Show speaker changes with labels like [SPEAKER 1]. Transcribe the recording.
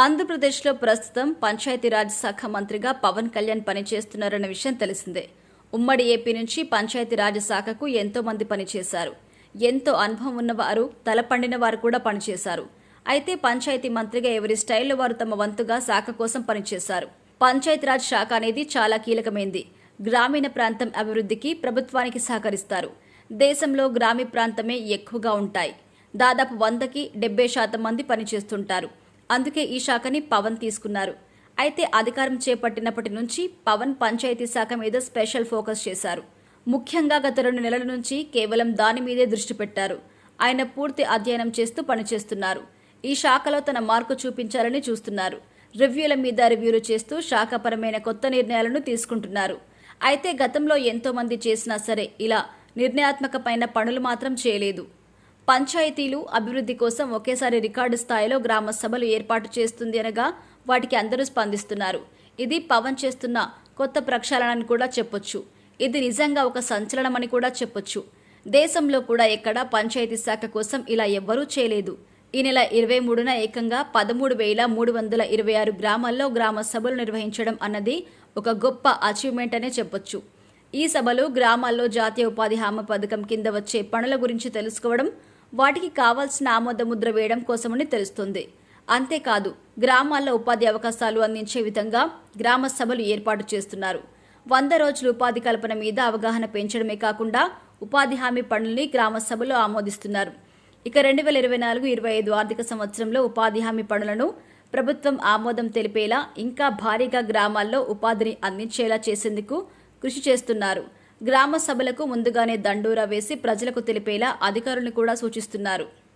[SPEAKER 1] ఆంధ్రప్రదేశ్లో ప్రస్తుతం పంచాయతీరాజ్ శాఖ మంత్రిగా పవన్ కళ్యాణ్ పనిచేస్తున్నారన్న విషయం తెలిసిందే. ఉమ్మడి ఏపీ నుంచి పంచాయతీరాజ్ శాఖకు ఎంతో మంది పనిచేశారు. ఎంతో అనుభవం ఉన్నవారు తలపండిన వారు కూడా పనిచేశారు. అయితే పంచాయతీ మంత్రిగా ఎవరి స్టైల్లో వారు తమ వంతుగా శాఖ కోసం పనిచేశారు. పంచాయతీరాజ్ శాఖ అనేది చాలా కీలకమైంది. గ్రామీణ ప్రాంతం అభివృద్ధికి ప్రభుత్వానికి సహకరిస్తారు. దేశంలో గ్రామీణ ప్రాంతమే ఎక్కువగా ఉంటాయి. దాదాపు వందకి డెబ్బై శాతం మంది పనిచేస్తుంటారు. అందుకే ఈ శాఖని పవన్ తీసుకున్నారు. అయితే అధికారం చేపట్టినప్పటి నుంచి పవన్ పంచాయతీ శాఖ మీద స్పెషల్ ఫోకస్ చేశారు. ముఖ్యంగా గత రెండు నెలల నుంచి కేవలం దాని మీదే దృష్టి పెట్టారు. ఆయన పూర్తి అధ్యయనం చేస్తూ పనిచేస్తున్నారు. ఈ శాఖలో తన మార్కు చూపించాలని చూస్తున్నారు. రివ్యూల మీద రివ్యూలు చేస్తూ శాఖపరమైన కొత్త నిర్ణయాలను తీసుకుంటున్నారు. అయితే గతంలో ఎంతోమంది చేసినా సరే ఇలా నిర్ణయాత్మకమైన పనులు మాత్రం చేయలేదు. పంచాయతీలు అభివృద్ధి కోసం ఒకేసారి రికార్డు స్థాయిలో గ్రామ సభలు ఏర్పాటు చేస్తుంది అనగా వాటికి అందరూ స్పందిస్తున్నారు. ఇది పవన్ చేస్తున్న కొత్త ప్రక్షాళనని కూడా చెప్పొచ్చు. ఇది నిజంగా ఒక సంచలనమని కూడా చెప్పొచ్చు. దేశంలో కూడా ఎక్కడ పంచాయతీ శాఖ కోసం ఇలా ఎవ్వరూ చేయలేదు. ఈ నెల ఇరవై మూడున ఏకంగా పదమూడు వేల మూడు వందల ఇరవై ఆరు గ్రామాల్లో గ్రామ సభలు నిర్వహించడం అన్నది ఒక గొప్ప అచీవ్మెంట్ అనే చెప్పొచ్చు. ఈ సభలు గ్రామాల్లో జాతీయ ఉపాధి హామీ పథకం కింద వచ్చే పనుల గురించి తెలుసుకోవడం వాటికి కావాల్సిన ఆమోద ముద్ర వేయడం కోసమని తెలుస్తుంది. అంతేకాదు గ్రామాల్లో ఉపాధి అవకాశాలు అందించే విధంగా గ్రామ సభలు ఏర్పాటు చేస్తున్నారు. వంద రోజులు ఉపాధి కల్పన మీద అవగాహన పెంచడమే కాకుండా ఉపాధి హామీ పనుల్ని గ్రామ సభలో ఆమోదిస్తున్నారు. ఇక రెండు వేల ఇరవై నాలుగు ఇరవై ఐదు ఆర్థిక సంవత్సరంలో ఉపాధి హామీ పనులను ప్రభుత్వం ఆమోదం తెలిపేలా ఇంకా భారీగా గ్రామాల్లో ఉపాధిని అందించేలా చేసేందుకు కృషి చేస్తున్నారు. గ్రామ సభలకు ముందుగానే దండోరా వేసి ప్రజలకు తెలిపేలా అధికారులను కూడా సూచిస్తున్నారు.